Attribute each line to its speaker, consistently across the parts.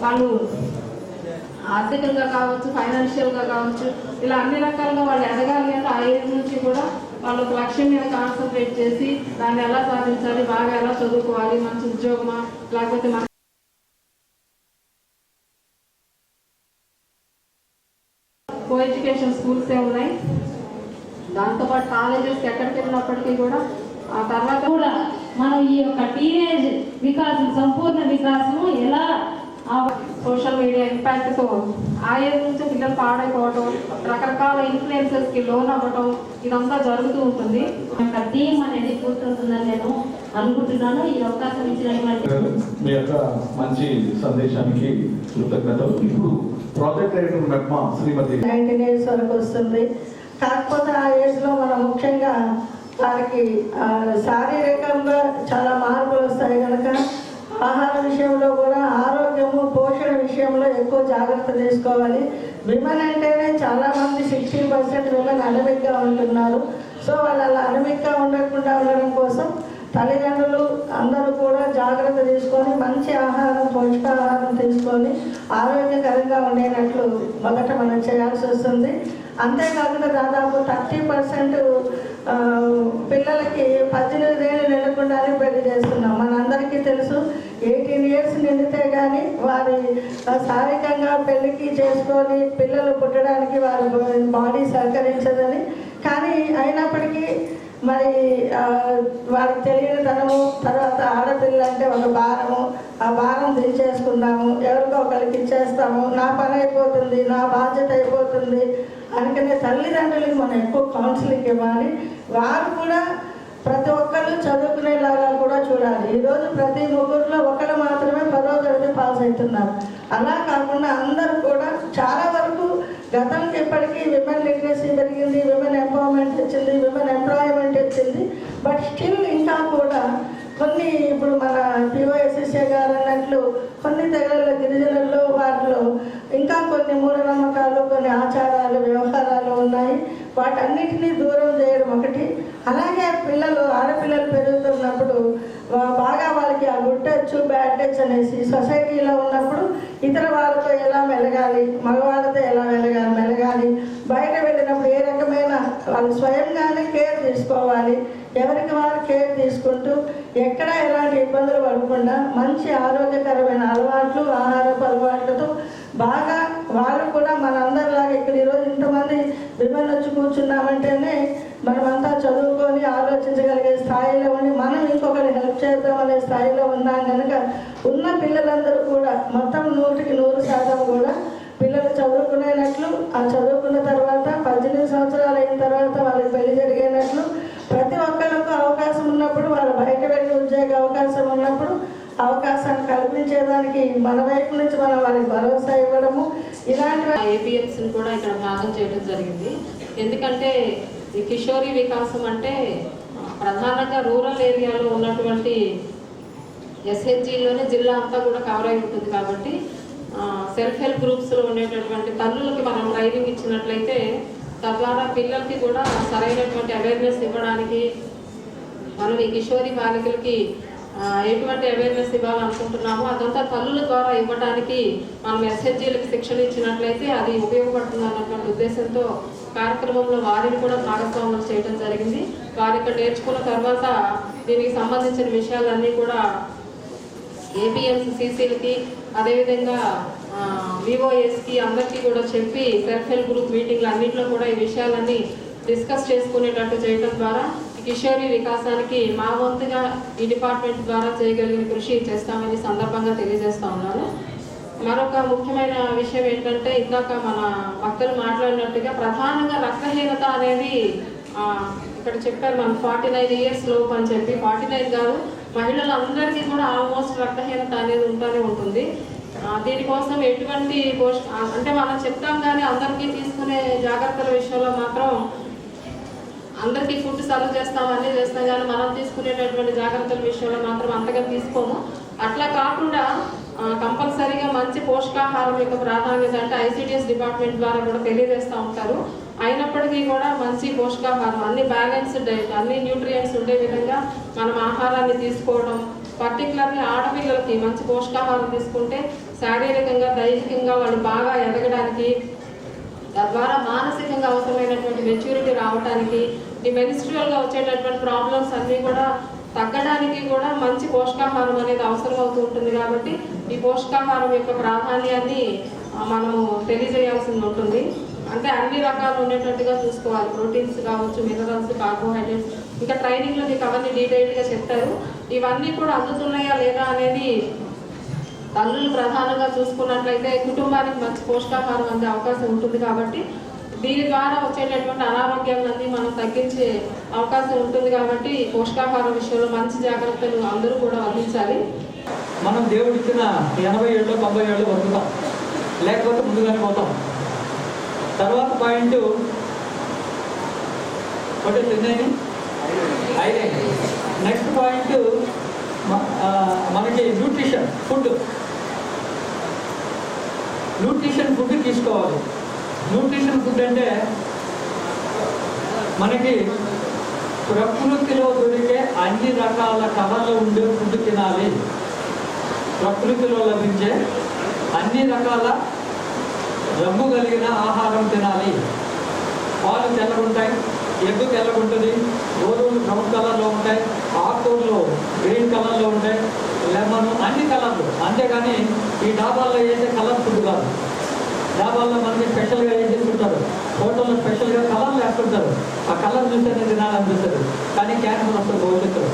Speaker 1: వాళ్ళు ఆర్థికంగా కావచ్చు ఫైనాన్షియల్గా కావచ్చు ఇలా అన్ని రకాలుగా వాళ్ళు ఎదగాలి అంటే ఆ ఏజ్ నుంచి కూడా వాళ్ళు ఒక లక్ష్యం మీద కాన్సన్ట్రేట్ చేసి దాన్ని ఎలా సాధించాలి బాగా ఎలా చదువుకోవాలి మంచి ఉద్యోగమా లేకపోతే మన కో ఎడ్యుకేషన్ స్కూల్సే ఉన్నాయి. దాంతోపాటు కాలేజెస్ ఎక్కడికి వెళ్ళినప్పటికీ కూడా ఆ తర్వాత
Speaker 2: కూడా మనం ఈ యొక్క టీనేజ్ వికాసం సంపూర్ణ వికాసము ఎలా ఆ
Speaker 1: సోషల్ మీడియా ఇంపాక్ట్తో ఆ ఏజ్ నుంచి పిల్లలు పాడైపోవటం రకరకాల ఇన్ఫ్లుయెన్సెస్కి లోన్ అవ్వటం ఇదంతా జరుగుతూ ఉంటుంది.
Speaker 2: యొక్క టీం అనేది పూర్తవుతుందని నేను అనుకుంటున్నాను. ఈ అవకాశం ఇచ్చినటువంటి
Speaker 3: మీ యొక్క మంచి సందేశానికి కృతజ్ఞతలు. ఇప్పుడు project director MEPMA Shrimati
Speaker 4: nineteen years వరకు వస్తుంది. కాకపోతే ఆ ఏజ్లో మనం ముఖ్యంగా వారికి శారీరకంగా చాలా మార్పులు వస్తాయి కనుక ఆహార విషయంలో కూడా ఆరోగ్యము పోషణ విషయంలో ఎక్కువ జాగ్రత్త తీసుకోవాలి. విమెన్ అంటేనే చాలామంది సిక్స్టీ పర్సెంట్ విమెన్ అనమిక్గా ఉంటున్నారు. సో వాళ్ళు అలా అనమిక్గా ఉండకుండా ఉండడం కోసం తల్లిదండ్రులు అందరూ కూడా జాగ్రత్త తీసుకొని మంచి ఆహారం పౌష్టికాహారం తీసుకొని ఆరోగ్యకరంగా ఉండేటట్లు మొదట మనం చేయాల్సి వస్తుంది. అంతేకాకుండా దాదాపు థర్టీ పర్సెంట్ పిల్లలకి పద్దెనిమిది ఏళ్ళు నిండకుండానే పెళ్ళి చేస్తున్నాం. మనందరికీ తెలుసు ఎయిటీన్ ఇయర్స్ నిండితే కానీ వారి శారీరకంగా పెళ్ళికి చేసుకొని పిల్లలు పుట్టడానికి వారి బాడీ సహకరించదని. కానీ అయినప్పటికీ మరి వాళ్ళకి వారికి తెలియని తనము తర్వాత ఆడపిల్ల అంటే ఒక భారము. ఆ భారం దించేసుకుందాము ఎవరికో ఒకరికి ఇచ్చేస్తాము. నా పని అయిపోతుంది నా బాధ్యత అయిపోతుంది అందుకనే తల్లిదండ్రులకి మనం ఎక్కువ కౌన్సిలింగ్ ఇవ్వాలి. వారు కూడా ప్రతి ఒక్కరు చదువుకునేలాగా కూడా చూడాలి. ఈరోజు ప్రతి ముగ్గురులో ఒకరు మాత్రమే పదో తరగతి పాస్ అవుతున్నారు. అలా కాకుండా అందరూ కూడా చాలా వరకు గతంకి ఇప్పటికీ విమెన్ లిటరసీ పెరిగింది విమెన్ ఎంపవర్మెంట్ వచ్చింది విమెన్ ఎంప్లాయ్మెంట్ వచ్చింది. బట్ స్టిల్ ఇంకా కూడా కొన్ని ఇప్పుడు మన పిఓఎస్ఎస్ఏ గారు అన్నట్లు కొన్ని తెగలలో గిరిజనుల్లో వాటిలో ఇంకా కొన్ని మూఢనమ్మకాలు కొన్ని ఆచారాలు వ్యవహారాలు ఉన్నాయి. వాటన్నిటినీ దూరం చేయడం ఒకటి. అలాగే పిల్లలు ఆడపిల్లలు పెరుగుతున్నప్పుడు బాగా వాళ్ళకి ఆ గుడ్ టచ్ బ్యాడ్ టచ్ అనేసి సొసైటీలో ఉన్నప్పుడు ఇతర వాళ్ళతో ఎలా మెలగాలి మగవాళ్ళతో ఎలా మెలగాలి మెలగాలి బయట వెళ్ళినప్పుడు ఏ రకమైన వాళ్ళు స్వయంగానే కేర్ తీసుకోవాలి. ఎవరికి వారు కేర్ తీసుకుంటూ ఎక్కడ ఎలాంటి ఇబ్బందులు పడకుండా మంచి ఆరోగ్యకరమైన అలవాట్లు ఆహారపు అలవాట్లతో బాగా వాళ్ళు కూడా మనందరిలాగా ఇక్కడ ఈరోజు ఇంతమంది విమన్ వచ్చి కూర్చున్నామంటేనే మనమంతా చదువుకొని ఆలోచించగలిగే స్థాయిలో ఉండి మనం ఇంకొకరి హెల్ప్ చేద్దాం అనే స్థాయిలో ఉన్నాం కనుక ఉన్న పిల్లలందరూ కూడా మొత్తం నూటికి నూరు శాతం కూడా పిల్లలు చదువుకునేటట్లు ఆ చదువుకున్న తర్వాత పద్దెనిమిది సంవత్సరాలు అయిన తర్వాత వాళ్ళకి పెళ్ళి జరిగేటట్లు ప్రతి ఒక్కరికి అవకాశం ఉన్నప్పుడు వాళ్ళు బయట వెళ్ళి ఉద్యోగ అవకాశం ఉన్నప్పుడు అవకాశాన్ని కల్పించేదానికి మన వైపు నుంచి మనం వాళ్ళకి భరోసా ఇవ్వడము ఇలాంటి
Speaker 1: ఏపీఎంసీని కూడా ఇక్కడ భాగం చేయడం జరిగింది. ఎందుకంటే ఈ కిషోరి వికాసం అంటే ప్రధానంగా రూరల్ ఏరియాలో ఉన్నటువంటి ఎస్హెచ్జిలోనే జిల్లా అంతా కూడా కవర్ అయి ఉంటుంది కాబట్టి సెల్ఫ్ హెల్ప్ గ్రూప్స్లో ఉండేటటువంటి తల్లులకి మనం ట్రైనింగ్ ఇచ్చినట్లయితే తద్వారా పిల్లలకి కూడా సరైనటువంటి అవేర్నెస్ ఇవ్వడానికి మనం ఈ కిషోరి బాలికలకి ఎటువంటి అవేర్నెస్ ఇవ్వాలనుకుంటున్నామో అదంతా తల్లుల ద్వారా ఇవ్వడానికి మనం ఎస్హెచ్జీలకు శిక్షణ ఇచ్చినట్లయితే అది ఉపయోగపడుతుంది అన్నటువంటి ఉద్దేశంతో కార్యక్రమంలో వారిని కూడా భాగస్వామ్యం చేయడం జరిగింది. వారి ఇక్కడ నేర్చుకున్న తర్వాత దీనికి సంబంధించిన విషయాలన్నీ కూడా ఏపీఎంసీ సీసీలకి అదేవిధంగా వివోఎస్కి అందరికీ కూడా చెప్పి సెల్ఫ్ హెల్ప్ గ్రూప్ మీటింగ్లు అన్నింటిలో కూడా ఈ విషయాలన్నీ డిస్కస్ చేసుకునేటట్టు చేయడం ద్వారా కిషోరి వికాసానికి మా వంతుగా ఈ డిపార్ట్మెంట్ ద్వారా చేయగలిగిన కృషి చేస్తామని సందర్భంగా తెలియజేస్తా ఉన్నాను. మరొక ముఖ్యమైన విషయం ఏంటంటే ఇందాక మన భక్తులు మాట్లాడినట్టుగా ప్రధానంగా రక్తహీనత అనేది ఇక్కడ చెప్పారు మనం ఫార్టీ నైన్ ఇయర్స్ లోపు అని చెప్పి. ఫార్టీ నైన్ కాదు మహిళలందరికీ కూడా ఆల్మోస్ట్ రక్తహీనత అనేది ఉంటూనే ఉంటుంది. దీనికోసం ఎటువంటి పోష్ అంటే మనం చెప్తాం కానీ అందరికీ తీసుకునే జాగ్రత్తల విషయంలో మాత్రం అందరికీ ఫుడ్ సర్వ్ చేస్తాం అన్నీ చేస్తాం కానీ మనం తీసుకునేటటువంటి జాగ్రత్తల విషయంలో మాత్రం అంతగా తీసుకోము. అట్లా కాకుండా కంపల్సరీగా మంచి పోషకాహారం యొక్క ప్రాధాన్యత అంటే ఐసిడిఎస్ డిపార్ట్మెంట్ ద్వారా కూడా తెలియజేస్తూ ఉంటారు. అయినప్పటికీ కూడా మంచి పోషకాహారం అన్ని బ్యాలెన్స్డ్ డైట్ అన్ని న్యూట్రియంట్స్ ఉండే విధంగా మనం ఆహారాన్ని తీసుకోవడం పర్టికులర్లీ ఆడపిల్లలకి మంచి పోషకాహారం తీసుకుంటే శారీరకంగా దైహికంగా వాళ్ళు బాగా ఎదగడానికి తద్వారా మానసికంగా అవసరమైనటువంటి మెచ్యూరిటీ రావడానికి ఈ మెనిస్ట్రియల్గా వచ్చేటటువంటి ప్రాబ్లమ్స్ అన్నీ కూడా తగ్గడానికి కూడా మంచి పోషకాహారం అనేది అవసరం అవుతూ ఉంటుంది కాబట్టి ఈ పోషకాహారం యొక్క ప్రాధాన్యాన్ని మనము తెలియజేయాల్సి ఉంటుంది. అంటే అన్ని రకాలు ఉండేటట్టుగా చూసుకోవాలి. ప్రోటీన్స్ కావచ్చు మినరల్స్ కార్బోహైడ్రేట్స్ ఇంకా ట్రైనింగ్లో మీకు అవన్నీ డీటెయిల్డ్గా చెప్తారు ఇవన్నీ కూడా అందుతున్నాయా లేదా అనేది తల్లులు ప్రధానంగా చూసుకున్నట్లయితే కుటుంబానికి మంచి పోషకాహారం అందే అవకాశం ఉంటుంది కాబట్టి దీని ద్వారా వచ్చేటటువంటి అనారోగ్యాలన్నీ మనం తగ్గించే అవకాశం ఉంటుంది కాబట్టి పోషకాహారం విషయంలో మంచి జాగ్రత్తలు అందరూ కూడా వహించాలి.
Speaker 5: మనం దేవుడు ఇచ్చిన ఎనభై ఏళ్ళు తొంభై ఏళ్ళు బతుకుతాం. లేకపోతే ముందుగానే పోతాం. తర్వాత పాయింట్ ఒకటి ఎన్నైంది ఐదైంది నెక్స్ట్ పాయింట్ మనకి న్యూట్రిషన్ ఫుడ్. న్యూట్రిషన్ ఫుడ్ తీసుకోవాలి. న్యూట్రిషన్ ఫుడ్ అంటే మనకి ప్రకృతిలో దొరికే అన్ని రకాల కళలు ఉండే ఫుడ్ తినాలి. ప్రకృతిలో లభించే అన్ని రకాల రంగు కలిగిన ఆహారం తినాలి. పాలు తెల్లగుంటాయి ఎగ్గు తెల్లగుంటుంది గోధుమలు బ్రౌన్ కలర్లో ఉంటాయి ఆకుకూరలు గ్రీన్ కలర్లో ఉంటాయి లెమన్ అన్ని కలర్లు. అంతేగాని ఈ డాబాల్లో వేసే కలర్ ఫుడ్ కాదు. డాబాల్లో మనకి స్పెషల్గా ఏం చేసుకుంటారు? హోటల్లో స్పెషల్గా కలర్లు వేస్తుంటారు. ఆ కలర్ చూస్తేనే తినాలనిపిస్తుంది. కానీ క్యాన్సర్ వస్తుంది భవిష్యత్తులో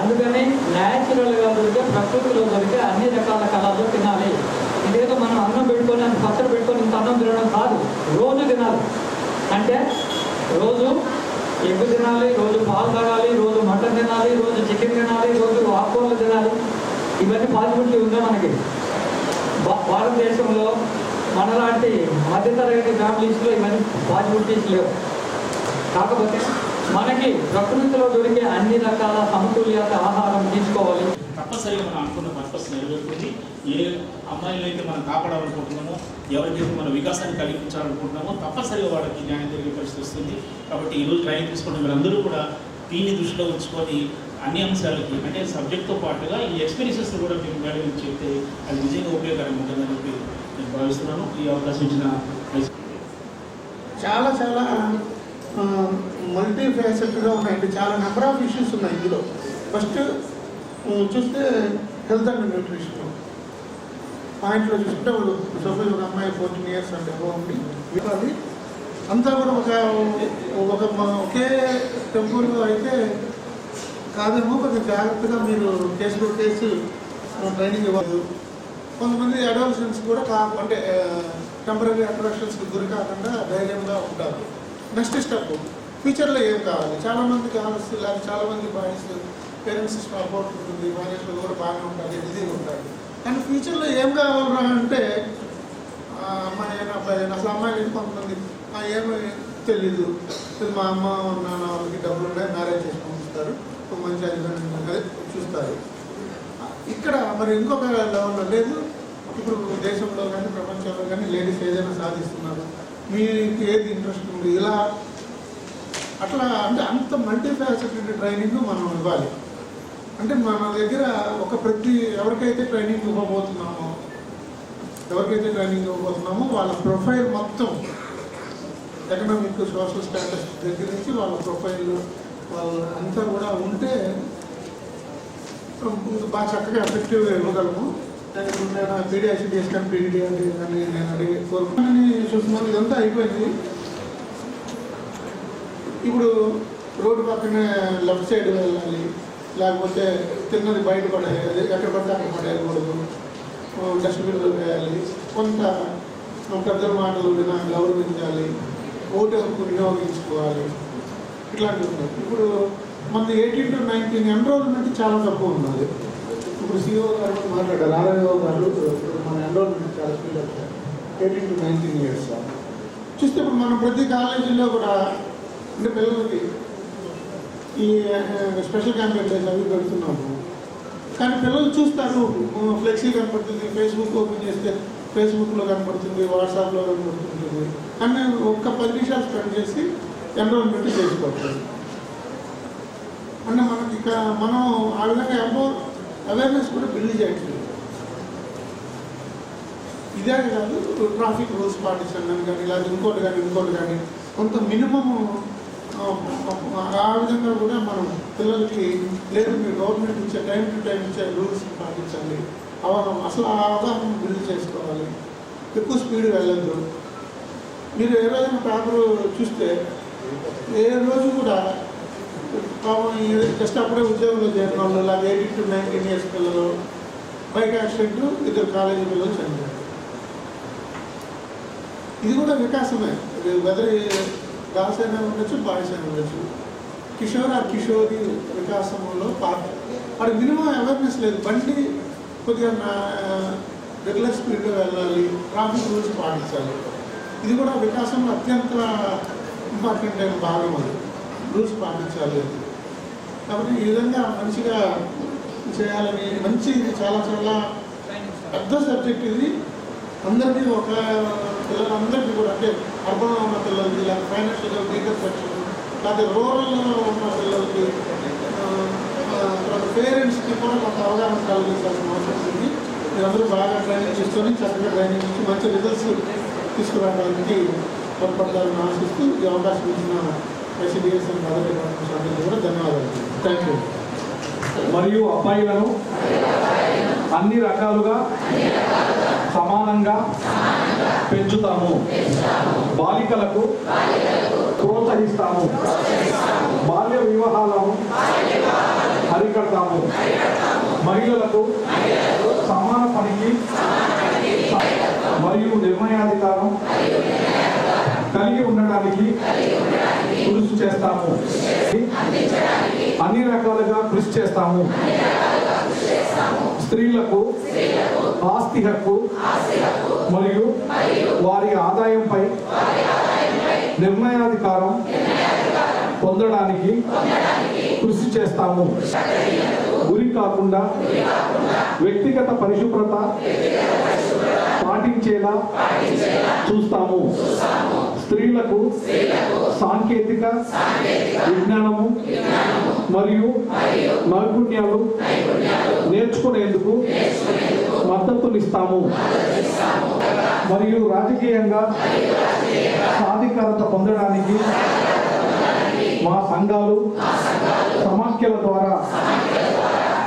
Speaker 5: అందుకని న్యాచురల్గా దొరికే ప్రకృతిలో దొరికే అన్ని రకాల కళలు తినాలి. ఇదేదో మనం అన్నం పెట్టుకొని అంత పచ్చడి పెట్టుకొని ఇంత అన్నం తినడం కాదు. రోజు తినాలి. అంటే రోజు ఎగ్గు తినాలి రోజు పాలు తాగాలి రోజు మటన్ తినాలి రోజు చికెన్ తినాలి రోజు ఇవన్నీ పాసిబిలిటీ ఉందా మనకి? భారతదేశంలో మనలాంటి మధ్యతరగతి ఫ్యామిలీస్లో ఇవన్నీ పాసిబిలిటీస్ లేవు. కాకపోతే మనకి ప్రకృతిలో దొరికే అన్ని రకాల సమతుల్యత ఆహారం తీసుకోవాలి.
Speaker 6: తప్పనిసరిగా మనం అనుకున్న పర్పస్ నెరవేరుతుంది. ఏ అమ్మాయిలు అయితే మనం కాపాడాలనుకుంటున్నామో ఎవరికైతే మన వికాసాన్ని కలిగించాలనుకుంటున్నామో తప్పనిసరిగా వాళ్ళకి న్యాయం జరిగే పరిస్థితి వస్తుంది. కాబట్టి ఈరోజు ట్రైనింగ్ తీసుకున్న వీళ్ళందరూ కూడా దీన్ని దృష్టిలో ఉంచుకొని అన్ని అంశాలకి అంటే సబ్జెక్ట్తో పాటుగా ఈ ఎక్స్పీరియన్సెస్ కూడా మీకు మేడం చెప్తే అది నిజంగా ఉపయోగకరంగా ఉంటుందని చెప్పి నేను భావిస్తున్నాను. ఈ అవకాశం ఇచ్చిన
Speaker 7: చాలా చాలా మల్టీ ఫేసెట్గా ఉన్నాయండి. చాలా నెంబర్ ఆఫ్ ఇష్యూస్ ఉన్నాయి ఇందులో. ఫస్ట్ చూస్తే హెల్త్ అండ్ న్యూట్రిషన్ పాయింట్లో చూసుకుంటే వాళ్ళు సపోజ్ ఒక అమ్మాయి ఫోర్టీన్ ఇయర్స్ అంటే బాగుంది అది అంతా కూడా ఒక ఒక ఒకే టెంపుల్ అయితే కాదేమో కొంచెం జాగ్రత్తగా మీరు కేసు కొట్టేసి ట్రైనింగ్ ఇవ్వదు కొంతమంది అడోలసెన్స్ కూడా కా అంటే టెంపరీ అట్రాక్షన్స్కి గురి కాకుండా ధైర్యంగా ఉంటారు. నెక్స్ట్ స్టెప్ ఫ్యూచర్లో ఏం కావాలి? చాలామంది గర్ల్స్ లేదా చాలామంది బాయ్స్ పేరెంట్స్ సపోర్ట్ ఉంటుంది. ఫైనాన్షియల్ కూడా బాగానే ఉంటుంది బిజీగా ఉంటారు. కానీ ఫ్యూచర్లో ఏం కావాలరా అంటే అమ్మాయి అయినా అబ్బాయి అయినా అసలు అమ్మాయిలు అయితే కొంతమంది? ఏమీ తెలీదు మా అమ్మ నాన్న వాళ్ళకి డబ్బులు ఉన్నాయి మ్యారేజ్ చేసి పంపిస్తారు మంచి అదే చూస్తారు. ఇక్కడ మరి ఇంకొక లెవెల్లో లేదు. ఇప్పుడు దేశంలో కానీ ప్రపంచంలో కానీ లేడీస్ ఏదైనా సాధిస్తున్నారు? మీకు ఏది ఇంట్రెస్ట్ ఉంది? ఇలా అట్లా అంటే అంత మల్టీ ఫ్యాసెటెడ్ ట్రైనింగ్ మనం ఇవ్వాలి. అంటే మన దగ్గర ఒక ప్రతి ఎవరికైతే ట్రైనింగ్ ఇవ్వబోతున్నామో ఎవరికైతే ట్రైనింగ్ ఇవ్వబోతున్నామో వాళ్ళ ప్రొఫైల్ మొత్తం ఎకనామిక్ సోషల్ స్టాటస్ దగ్గర నుంచి వాళ్ళ ప్రొఫైల్ అంతా కూడా ఉంటే బాగా చక్కగా ఎఫెక్టివ్గా ఇవ్వగలము. నేను నేను పీడియాసి పీడీ నేను అడిగి కోరుకుని చూస్తున్నాను ఇదంతా అయిపోయింది. ఇప్పుడు రోడ్డు పక్కనే లెఫ్ట్ సైడ్ వెళ్ళాలి. లేకపోతే తిన్నది బయట పడేయాలి. ఎక్కడ పడితే అక్కడ పడేయకూడదు. డస్ట్బిన్లో వేయాలి. కొంత పెద్దల మాటలు విన గౌరవించాలి. ఓటు హక్కు వినియోగించుకోవాలి. ఇట్లాంటివి ఉన్నాయి. ఇప్పుడు మన ఎయిటీన్ టు నైన్టీన్ ఎన్రోల్మెంట్ చాలా తక్కువ ఉన్నది. ఇప్పుడు సిఓ గారు మాట్లాడారు. ఆర్ఐఓ గారు ఇప్పుడు మన ఎన్రోల్మెంట్ చాలా స్పీడ్ అవుతారు ఎయిటీన్ టు నైన్టీన్ ఇయర్స్ చూస్తే ఇప్పుడు మనం ప్రతి కాలేజీలో కూడా అంటే పిల్లలకి ఈ స్పెషల్ క్యాంపెయిన్ అవి పెడుతున్నాము కానీ పిల్లలు చూస్తారు. ఫ్లెక్సీ కనపడుతుంది ఫేస్బుక్ ఓపెన్ చేస్తే ఫేస్బుక్లో కనపడుతుంది వాట్సాప్లో కనపడుతుంది అని ఒక్క పది నిమిషాలు స్పెండ్ చేసి ఎన్రోల్మెంట్ చేసుకోవచ్చు. అంటే మనకి ఇక మనం ఆ విధంగా ఎంపవర్ అవేర్నెస్ కూడా బిల్డ్ చేయట్లేదు. ఇదే కాదు ట్రాఫిక్ రూల్స్ పాటించండి అని కానీ లేదా ఇంకోటి కానీ ఇంకోటి కానీ కొంత మినిమము ఆ విధంగా కూడా మనం పిల్లలకి లేదు మీరు గవర్నమెంట్ ఇచ్చే టైం టు టైం ఇచ్చే రూల్స్ పాటించండి. అవగాహన అసలు ఆ అవగాహన బిల్డ్ చేసుకోవాలి. ఎక్కువ స్పీడ్ వెళ్ళద్దు. మీరు ఏదైనా పేపర్ చూస్తే ఏ రోజు కూడా పాపం ఈ జస్ట్ అప్పుడే ఉద్యోగంలో చేరిన వాళ్ళు అలాగే ఎయిటీన్ టు నైన్టీన్ ఇయర్స్ పిల్లలు బైక్ యాక్సిడెంట్ ఇద్దరు కాలేజీ పిల్లలు చనిపోయారు. ఇది కూడా వికాసమే. వెదర్ గర్ల్స్ అయినా ఉండొచ్చు బాయ్స్ అయినా ఉండొచ్చు. కిషోర్ ఆ కిషోరి వికాసంలో పార్ట్. వాడి మినిమం అవేర్నెస్ లేదు. బండి కొద్దిగా రెగ్యులర్ స్పీడ్లో వెళ్ళాలి ట్రాఫిక్ రూల్స్ పాటించాలి. ఇది కూడా వికాసంలో అత్యంత ఇంపార్టెంట్ అయిన భాగం అది రూల్స్ పాటించాలి అది. కాబట్టి ఈ విధంగా మంచిగా చేయాలని మంచి ఇది చాలా చాలా పెద్ద సబ్జెక్ట్ ఇది. అందరికీ ఒక పిల్లలందరికీ కూడా అంటే అర్బన్లో ఉన్న పిల్లలకి లేదా ఫైనాన్షియల్గా వీకర్ సెక్షన్ లేకపోతే రూరల్లో ఉన్న పిల్లలకి తర్వాత పేరెంట్స్కి కూడా కొంత అవగాహన కలిగించాల్సిన అవసరం ఉంది. మీరందరూ బాగా ట్రైనింగ్ తీసుకొని చక్కగా ట్రైనింగ్ ఇచ్చి మంచి రిజల్ట్స్ తీసుకురావడానికి తోడ్పడతారని ఆశిస్తూ ఈ అవకాశం ఇచ్చిన ఐసీడీఎస్ కూడా ధన్యవాదాలు. Thank you.
Speaker 3: మరియు అబ్బాయిలను అన్ని రకాలుగా సమానంగా పెంచుతాము. బాలికలకు ప్రోత్సహిస్తాము. బాల్య వివాహాలను అరికడతాము. మహిళలకు సమాన పనికి మరియు నిర్ణయాధికారం కలిగి ఉండడానికి కృషి చేస్తాము. అన్ని రకాలుగా కృషి చేస్తాము. స్త్రీలకు ఆస్తి హక్కు మరియు వారి ఆదాయంపై నిర్ణయాధికారం పొందడానికి కృషి చేస్తాము. గురి కాకుండా వ్యక్తిగత పరిశుభ్రత పాటించేలా చూస్తాము. స్త్రీలకు సాంకేతిక విజ్ఞానము మరియు నైపుణ్యాలు నేర్చుకునేందుకు మద్దతునిస్తాము. మరియు రాజకీయంగా సాధికారత పొందడానికి మా సంఘాలు సమాఖ్యల ద్వారా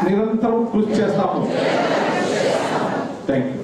Speaker 3: నిరంతరం కృషి చేస్తాము. Thank you